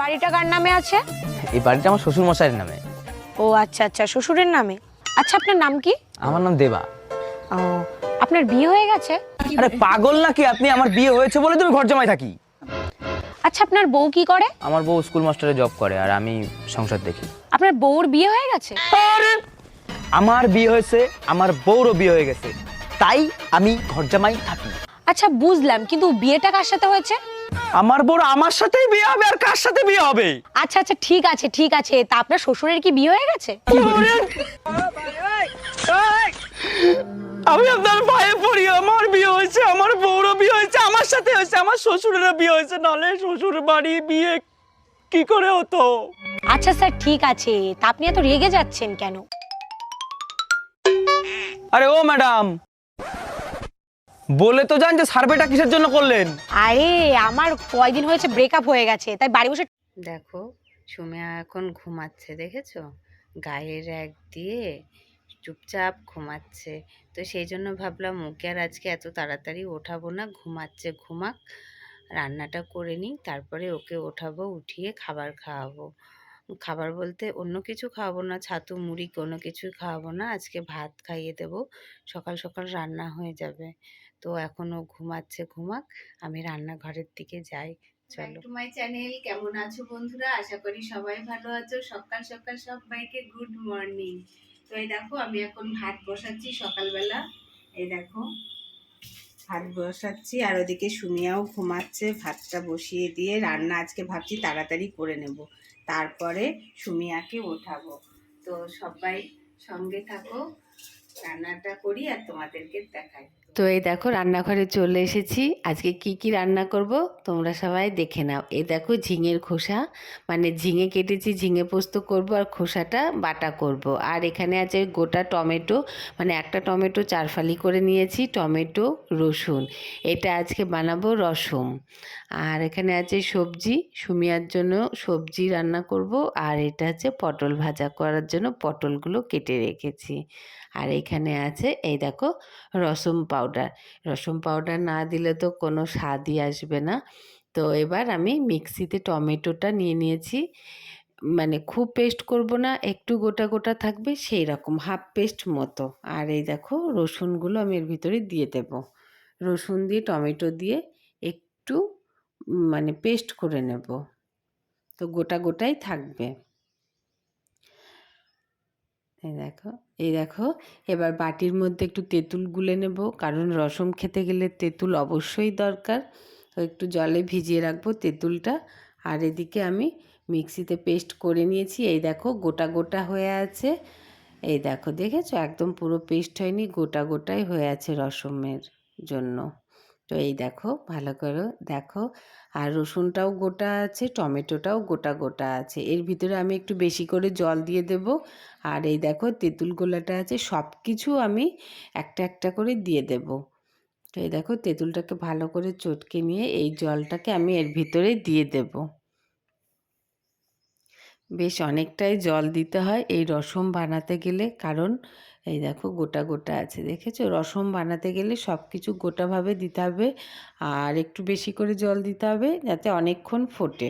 বাড়িটা কার নামে আছে? এই বাড়িটা আমার শ্বশুর মশাইয়ের নামে। ও আচ্ছা আচ্ছা শ্বশুরের নামে? আচ্ছা আপনার নাম কি? আমার নাম দেবা। ও আপনার বিয়ে হয়ে গেছে? আরে পাগল নাকি আপনি? আমার বিয়ে হয়েছে বলে তুমি ঘর জমায় থাকি। আচ্ছা আপনার বউ কি করে? আমার বউ স্কুল মাস্টারে জব করে আর আমি সংসার দেখি। আপনার বউর বিয়ে হয়ে গেছে? আরে আমার বিয়ে হয়েছে আমার বউরও বিয়ে হয়ে গেছে। তাই আমি ঘর জামাই থাকি। আচ্ছা বুঝলাম কিন্তু বিয়েটা কার সাথে হয়েছে? আমার বউর আমার সাথেই বিয়ে হবে আর কার সাথে বিয়ে হবে? আচ্ছা আচ্ছা ঠিক আছে ঠিক আছে। তা আপনার শ্বশুরের কি বিয়ে হয়ে গেছে? আমি আপনার ভাইয়ে পড়ি আমার বিয়ে হয়েছে আমার বউরও বিয়ে হয়েছে আমার সাথে হয়েছে আমার শ্বশুরেরও বিয়ে হয়েছে নালে শ্বশুর বাড়ি বিয়ে কি করে হতো? আচ্ছা স্যার ঠিক আছে। তা আপনি এত রেগে যাচ্ছেন কেন? আরে ও ম্যাডাম বলে তো জান যে সার্ভেটা কিসের জন্য করলেন? আরে আমার কয়দিন হয়েছে ব্রেকআপ হয়ে গেছে তাই বাড়ি বসে দেখো সুমিয়া এখন ঘুমাচ্ছে দেখেছ? গায়ের এক দিয়ে চুপচাপ ঘুমাচ্ছে। তো সেই জন্য ভাবলাম ওকে আর আজকে এত তাড়াতাড়ি ওঠাবো না ঘুমাচ্ছে ঘুমাক। রান্নাটা করে নিই তারপরে ওকে ওঠাবো উঠিয়ে খাবার খাওয়াবো। খাবার বলতে অন্য কিছু খাওয়াবো না ছাতু মুড়ি কোনো কিছুই খাওয়াবো না আজকে ভাত খাইয়ে দেবো সকাল সকাল রান্না হয়ে যাবে। তো এখনও ঘুমাচ্ছে ঘুমাক। আমি রান্নাঘরের দিকে যাই চলো। টু মাই চ্যানেল কেমন আছো বন্ধুরা? আশা করি সবাই ভালো আছো। সকাল সকাল সবাইকে গুড মর্নিং তো এই দেখো আমি এখন ভাত বসাচ্ছি সকালবেলা। এই দেখো ভাত বসাচ্ছি। আর ওদিকে সুমিয়াও ঘুমাচ্ছে ভাতটা বসিয়ে দিয়ে রান্না আজকে ভাবছি তাড়াতাড়ি করে নেব। তারপরে সুমিয়াকে ওঠাবো। তো সবাই সঙ্গে থাকো রান্নাটা করি আর তোমাদেরকে দেখাই। তো এই দেখো রান্নাঘরে চলে এসেছি। আজকে কি কি রান্না করব তোমরা সবাই দেখে নাও। এই দেখো ঝিঙের খোসা। মানে ঝিঙে কেটেছি, ঝিঙে পোস্ত করব আর খোসাটা বাটা করব। আর এখানে আছে গোটা টমেটো। মানে একটা টমেটো চারফালি করে নিয়েছি, টমেটো, রসুন। এটা আজকে বানাবো রসম আর এখানে আছে সবজি। সুমিয়ার জন্য সবজি রান্না করব। আর এটা হচ্ছে পটল ভাজা করার জন্য পটলগুলো কেটে রেখেছি। আর এখানে আছে, এই দেখো রসম পাউডার রসুন পাউডার না দিলে তো কোনো স্বাদই আসবে না। তো এবার আমি মিক্সিতে টমেটোটা নিয়ে নিয়েছি। মানে খুব পেস্ট করব না, একটু গোটা গোটা থাকবে সেই রকম হাফ পেস্ট মতো। আর এই দেখো রসুনগুলো আমি এর ভিতরে দিয়ে দেব। রসুন দিয়ে, টমেটো দিয়ে একটু মানে পেস্ট করে নেব। তো গোটা গোটাই থাকবে। এই দেখো এই দেখো, এবার বাটির মধ্যে একটু তেঁতুল গুলে নেব, কারণ রসম খেতে গেলে তেঁতুল অবশ্যই দরকার। একটু জলে ভিজিয়ে রাখব তেঁতুলটা, আর এদিকে আমি মিক্সিতে পেস্ট করে নিয়েছি। এই দেখো, গোটা গোটা হয়ে আছে। এই দেখো, দেখেছ? একদম পুরো পেস্ট হয়নি, গোটা গোটাই হয়ে আছে রসমের জন্য। তো এই দেখো, ভালো করে দেখো আর রসুনটাও গোটা আছে, টমেটোটাও গোটা গোটা আছে। এর ভিতরে আমি একটু বেশি করে জল দিয়ে দেব। আর এই দেখো তেঁতুল গোলাটা আছে সব কিছু আমি একটা একটা করে দিয়ে দেব। তো এই দেখো তেঁতুলটাকে ভালো করে চটকে নিয়ে এই জলটাকে আমি এর ভিতরে দিয়ে দেব। বেশ অনেকটাই জল দিতে হয় এই রসম বানাতে গেলে। কারণ এই দেখো গোটা গোটা আছে, দেখেছ? রসম বানাতে গেলে সব কিছু গোটাভাবে দিতে হবে আর একটু বেশি করে জল দিতে হবে যাতে অনেকক্ষণ ফোটে।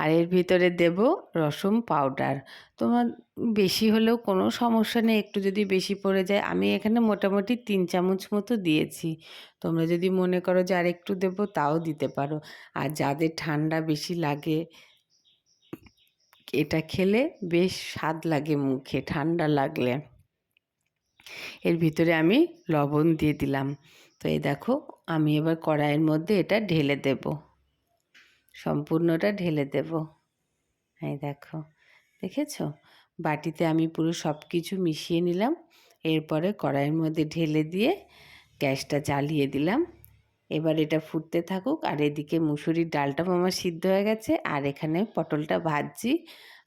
আর এর ভিতরে দেব রসম পাউডার। তোমার বেশি হলেও কোনো সমস্যা নেই, একটু যদি বেশি পড়ে যায়। আমি এখানে মোটামুটি তিন চামচ মতো দিয়েছি। তোমরা যদি মনে করো যে আর একটু দেবো, তাও দিতে পারো। আর যাদের ঠান্ডা বেশি লাগে এটা খেলে বেশ স্বাদ লাগে মুখে, ঠান্ডা লাগলে। এর ভিতরে আমি লবণ দিয়ে দিলাম। তো এই দেখো, আমি এবার কড়াইয়ের মধ্যে এটা ঢেলে দেব। সম্পূর্ণটা ঢেলে দেব। এই দেখো, দেখেছ? বাটিতে আমি পুরো সব কিছু মিশিয়ে নিলাম। এরপরে কড়াইয়ের মধ্যে ঢেলে দিয়ে গ্যাসটা জ্বালিয়ে দিলাম। এবার এটা ফুটতে থাকুক। আর এদিকে মুসুরির ডালটাও আমার সিদ্ধ হয়ে গেছে। আর এখানে পটলটা ভাজছি।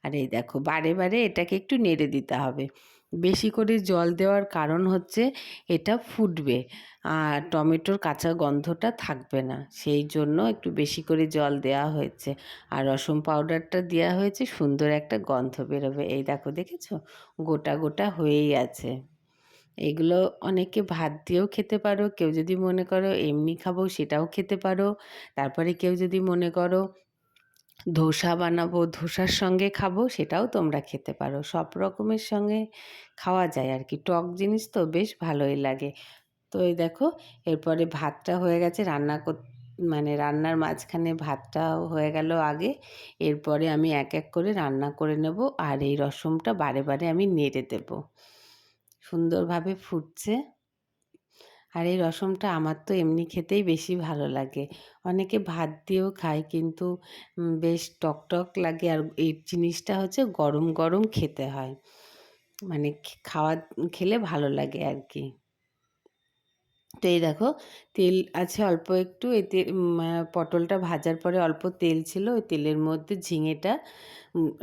আর এই দেখো, বারে বারে এটাকে একটু নেড়ে দিতে হবে। বেশি করে জল দেওয়ার কারণ হচ্ছে এটা ফুটবে। আর টমেটোর কাঁচা গন্ধটা থাকবে না। সেই জন্য একটু বেশি করে জল দেওয়া হয়েছে। আর রসম পাউডারটা দেওয়া হয়েছে। সুন্দর একটা গন্ধ বেরোবে। এই দেখো, দেখেছ? গোটা গোটা হয়েই আছে। এগুলো অনেকে ভাত দিয়েও খেতে পারো। কেউ যদি মনে করো এমনি খাব সেটাও খেতে পারো। তারপরে কেউ যদি মনে করো ধোসা বানাবো, ধোসার সঙ্গে খাব সেটাও তোমরা খেতে পারো। সব রকমের সঙ্গে খাওয়া যায় আর কি টক জিনিস তো বেশ ভালোই লাগে। তো এই দেখো, এরপরে ভাতটা হয়ে গেছে রান্না কর মানে রান্নার মাঝখানে ভাতটাও হয়ে গেল আগে। এরপরে আমি এক এক করে রান্না করে নেব আর এই রসমটা বারে বারে আমি নেড়ে দেব। সুন্দরভাবে ফুটছে। আর এই রসমটা আমার তো এমনি খেতেই বেশি ভালো লাগে। অনেকে ভাত দিয়েও খায় কিন্তু বেশ টকটক টক লাগে। আর এই জিনিসটা হচ্ছে গরম গরম খেতে হয়। মানে খাওয়া, খেলে ভালো লাগে আর কি। তো এই দেখো, তেল আছে অল্প একটু এতে পটলটা ভাজার পরে অল্প তেল ছিল, ওই তেলের মধ্যে ঝিঙেটা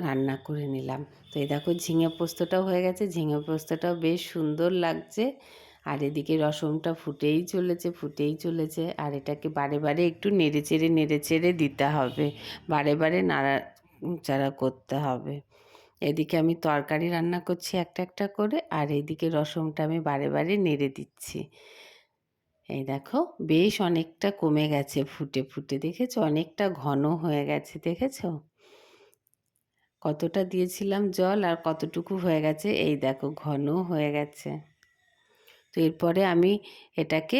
রান্না করে নিলাম। তো এই দেখো, ঝিঙে পোস্তটাও হয়ে গেছে, ঝিঙে পোস্তটাও বেশ সুন্দর লাগছে। আর এদিকে রসমটা ফুটেই চলেছে ফুটেই চলেছে। আর এটাকে বারে বারে একটু নেড়ে চেড়ে নেড়ে চেড়ে দিতে হবে। বারে বারে নাড়া চাড়া করতে হবে। এদিকে আমি তরকারি রান্না করছি একটা একটা করে, আর এদিকে রসমটা আমি বারে বারে নেড়ে দিচ্ছি। এই দেখো বেশ অনেকটা কমে গেছে ফুটে ফুটে, দেখেছ? অনেকটা ঘন হয়ে গেছে, দেখেছ? কতটা দিয়েছিলাম জল আর কতটুকু হয়ে গেছে? এই দেখো ঘন হয়ে গেছে। তো এরপরে আমি এটাকে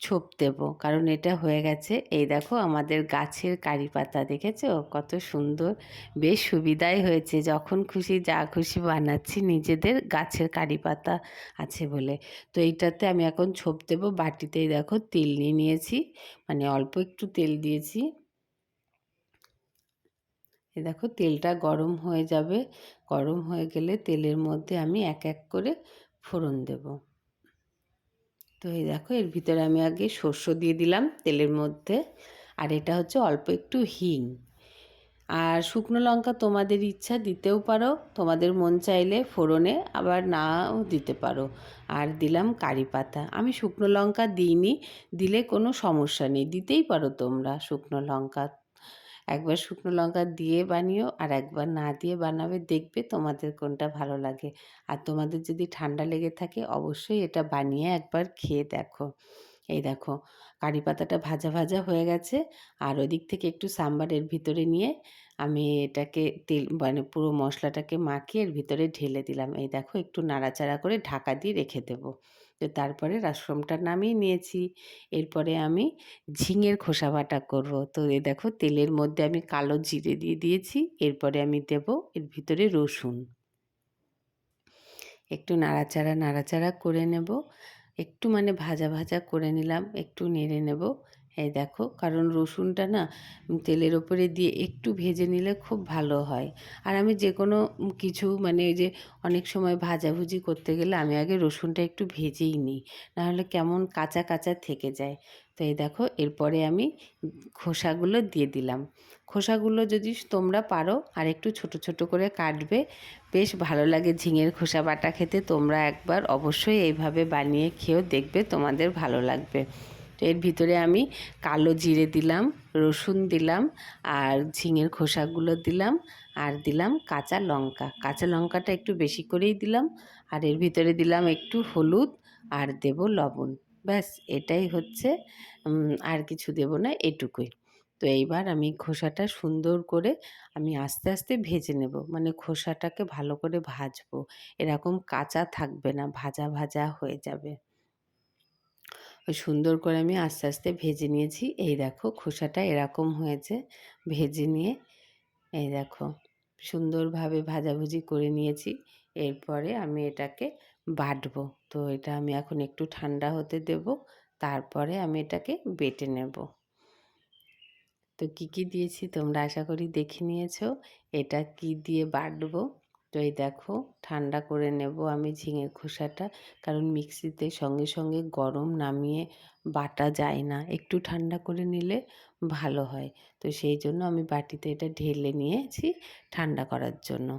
ছোপ দেব। কারণ এটা হয়ে গেছে। এই দেখো আমাদের গাছের কারি পাতা, দেখেছ? কত সুন্দর। বেশ সুবিধাই হয়েছে। যখন খুশি, যা খুশি বানাচ্ছি, নিজেদের গাছের কারি পাতা আছে বলে। তো এইটাতে আমি এখন ছোপ দেব। বাটিতেই দেখো তেল নিয়ে নিয়েছি। মানে অল্প একটু তেল দিয়েছি। এ দেখো তেলটা গরম হয়ে যাবে। গরম হয়ে গেলে তেলের মধ্যে আমি এক এক করে ফোড়ন দেব। তো এই দেখো, এর ভিতরে আমি আগে শস্য দিয়ে দিলাম তেলের মধ্যে, আর এটা হচ্ছে অল্প একটু হিং। আর শুকনো লঙ্কা তোমাদের ইচ্ছা দিতেও পারো, তোমাদের মন চাইলে ফোড়নে আবার নাও দিতে পারো। আর দিলাম কারি পাতা। আমি শুকনো লঙ্কা দিইনি, দিলে কোনো সমস্যা নেই, দিতেই পারো তোমরা শুকনো লঙ্কা। একবার শুকনো লঙ্কা দিয়ে বানিও আর একবার না দিয়ে বানাবে দেখবে তোমাদের কোনটা ভালো লাগে। আর তোমাদের যদি ঠান্ডা লেগে থাকে অবশ্যই এটা বানিয়ে একবার খেয়ে দেখো। এই দেখো, কারি পাতাটা ভাজা ভাজা হয়ে গেছে আর ওদিক থেকে একটু সাম্বারের ভিতরে নিয়ে আমি এটাকে তেল মানে পুরো মশলাটাকে মাখিয়ে এর ভিতরে ঢেলে দিলাম। এই দেখো, একটু নাড়াচাড়া করে ঢাকা দিয়ে রেখে দেবো। তো তারপরে রাসমটা নামিয়ে নিয়েছি। এরপরে আমি ঝিঙের খোসা বাটা করব। তো এ দেখো তেলের মধ্যে আমি কালো জিরে দিয়ে দিয়েছি। এরপরে আমি দেব এর ভিতরে রসুন। একটু নাড়াচাড়া নাড়াচাড়া করে নেব। একটু মানে ভাজা ভাজা করে নিলাম। একটু নেড়ে নেব। এই দেখো, কারণ রসুনটা না তেলের ওপরে দিয়ে একটু ভেজে নিলে খুব ভালো হয়। আর আমি যে কোনো কিছু মানে ওই যে অনেক সময় ভাজাভুজি করতে গেলে আমি আগে রসুনটা একটু ভেজেই নিই, নাহলে কেমন কাঁচা কাঁচা থেকে যায়। তো এই দেখো, এরপরে আমি খোসাগুলো দিয়ে দিলাম। খোসাগুলো যদি তোমরা পারো, আর একটু ছোট ছোট করে কাটবে, বেশ ভালো লাগে ঝিঙের খোসা বাটা খেতে। তোমরা একবার অবশ্যই এইভাবে বানিয়ে খেয়েও দেখবে, তোমাদের ভালো লাগবে। এর ভিতরে আমি কালো জিরে দিলাম, রসুন দিলাম আর ঝিঙের খোসাগুলো দিলাম আর দিলাম কাঁচা লঙ্কা। কাঁচা লঙ্কাটা একটু বেশি করেই দিলাম আর এর ভিতরে দিলাম একটু হলুদ আর দেব লবণ। ব্যাস, এটাই হচ্ছে আর কিছু দেব না, এটুকুই। তো এইবার আমি খোসাটা সুন্দর করে আমি আস্তে আস্তে ভেজে নেব। মানে খোসাটাকে ভালো করে ভাজবো। এরকম কাঁচা থাকবে না, ভাজা ভাজা হয়ে যাবে। সুন্দর করে আমি আস্তে আস্তে ভেজে নিয়েছি। এই দেখো খোসাটা এরকম হয়েছে। ভেজে নিয়ে এই দেখো সুন্দরভাবে ভাজাভুজি করে নিয়েছি। এরপরে আমি এটাকে বাটবো। তো এটা আমি এখন একটু ঠান্ডা হতে দেব। তারপরে আমি এটাকে বেটে নেব। তো কি কি দিয়েছি তোমরা আশা করি দেখে নিয়েছো। এটা কি দিয়ে বাটবো? তো এই দেখো, ঠান্ডা করে নেব আমি ঝিঙের খোসাটা। কারণ মিক্সিতে সঙ্গে সঙ্গে গরম নামিয়ে বাটা যায় না। একটু ঠান্ডা করে নিলে ভালো হয়। তো সেই জন্য আমি বাটিতে এটা ঢেলে নিয়েছি ঠান্ডা করার জন্য।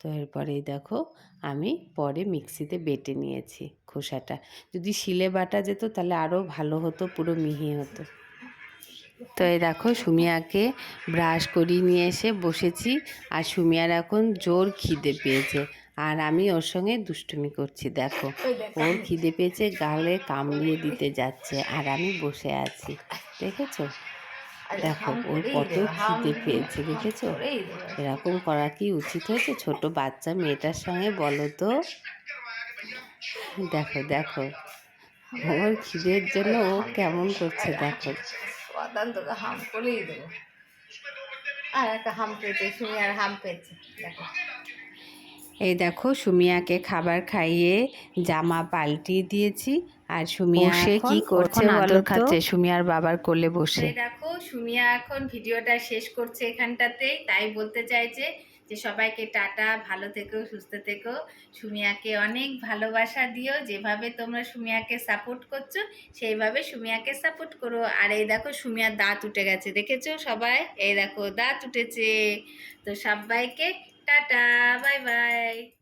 তো এরপরে এই দেখো, আমি পরে মিক্সিতে বেটে নিয়েছি খোসাটা। যদি শিলে বাটা যেত তাহলে আরও ভালো হতো, পুরো মিহি হতো। তো এই দেখো সুমিয়াকে ব্রাশ করিয়ে নিয়ে এসে বসেছি আর সুমিয়ার এখন জোর খিদে পেয়েছে। আর আমি ওর সঙ্গে দুষ্টুমি করছি দেখো। ওর খিদে পেয়েছে গালে কামড়িয়ে দিতে যাচ্ছে আর আমি বসে আছি দেখেছ? দেখো ওর কত খিদে পেয়েছে দেখেছ? এরকম করা কি উচিত হয়েছে? ছোট বাচ্চা মেয়েটার সঙ্গে বলো তো। দেখো দেখো। ওর খিদের জন্য ও কেমন করছে দেখো। তোকে হাম করেই দেবো। আর একটা হাম পেতে আর হাম পেয়েছে দেখো। এই দেখো সুমিয়াকে খাবার খাইয়ে জামা পাল্টিয়ে দিয়েছি। আর সুমিয়া সে কি করছে আদর খাচ্ছে সুমিয়ার বাবার কোলে বসে। দেখো সুমিয়া এখন ভিডিওটা শেষ করছে এখানটাতেই তাই বলতে চাইছে যে সবাইকে টাটা, ভালো থেকো, সুস্থ থেকো। সুমিয়াকে অনেক ভালোবাসা দিও। যেভাবে তোমরা সুমিয়াকে সাপোর্ট করছ, সেইভাবে সুমিয়াকে সাপোর্ট করো। আর এই দেখো সুমিয়ার দাঁত উঠে গেছে, দেখেছ সবাই? এই দেখো, দাঁত উঠেছে। তো সবাইকে টাটা, বাই বাই।